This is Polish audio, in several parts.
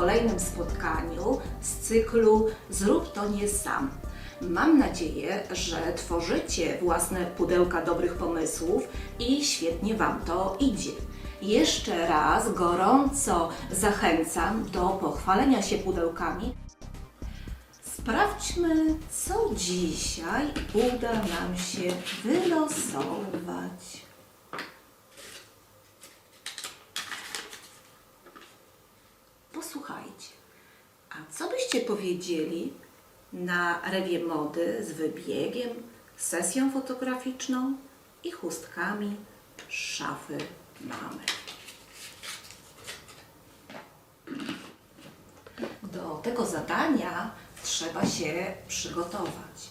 kolejnym spotkaniu z cyklu Zrób to nie sam. Mam nadzieję, że tworzycie własne pudełka dobrych pomysłów i świetnie Wam to idzie. Jeszcze raz gorąco zachęcam do pochwalenia się pudełkami. Sprawdźmy, co dzisiaj uda nam się wylosować. Posłuchajcie, a co byście powiedzieli na rewie mody z wybiegiem, sesją fotograficzną i chustkami szafy mamy? Do tego zadania trzeba się przygotować.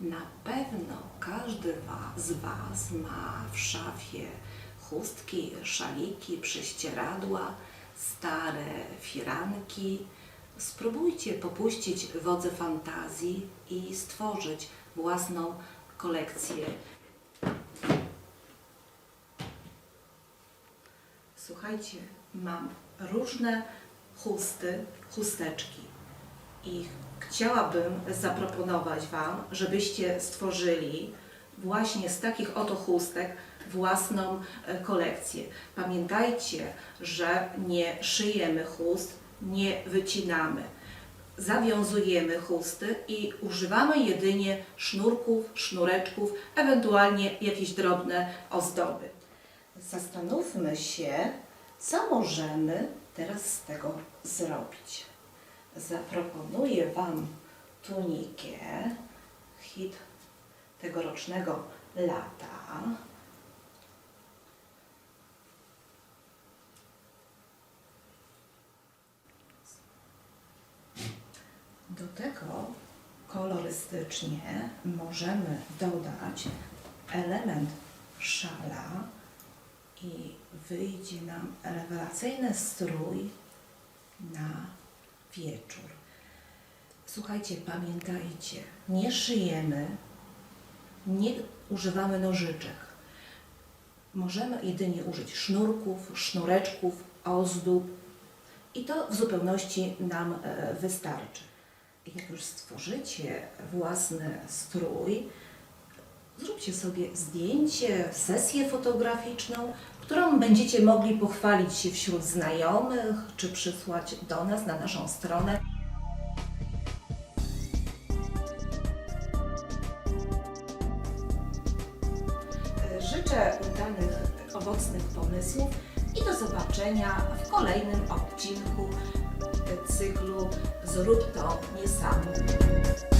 Na pewno każdy z Was ma w szafie chustki, szaliki, prześcieradła, stare firanki. Spróbujcie popuścić wodze fantazji i stworzyć własną kolekcję. Słuchajcie, mam różne chusty, chusteczki i chciałabym zaproponować Wam, żebyście stworzyli właśnie z takich oto chustek własną e, kolekcję. Pamiętajcie, że nie szyjemy chust, nie wycinamy. Zawiązujemy chusty i używamy jedynie sznurków, sznureczków, ewentualnie jakieś drobne ozdoby. Zastanówmy się, co możemy teraz z tego zrobić. Zaproponuję Wam tunikę, hit tegorocznego lata. Do tego kolorystycznie możemy dodać element szala i wyjdzie nam rewelacyjny strój na wieczór. Słuchajcie, pamiętajcie, nie szyjemy, nie używamy nożyczek. Możemy jedynie użyć sznurków, sznureczków, ozdób i to w zupełności nam e, wystarczy. Jak już stworzycie własny strój, Zróbcie sobie zdjęcie, sesję fotograficzną, którą będziecie mogli pochwalić się wśród znajomych, czy przysłać do nas na naszą stronę. Życzę udanych, owocnych pomysłów i do zobaczenia w kolejnym odcinku cyklu Zrób to nie sam.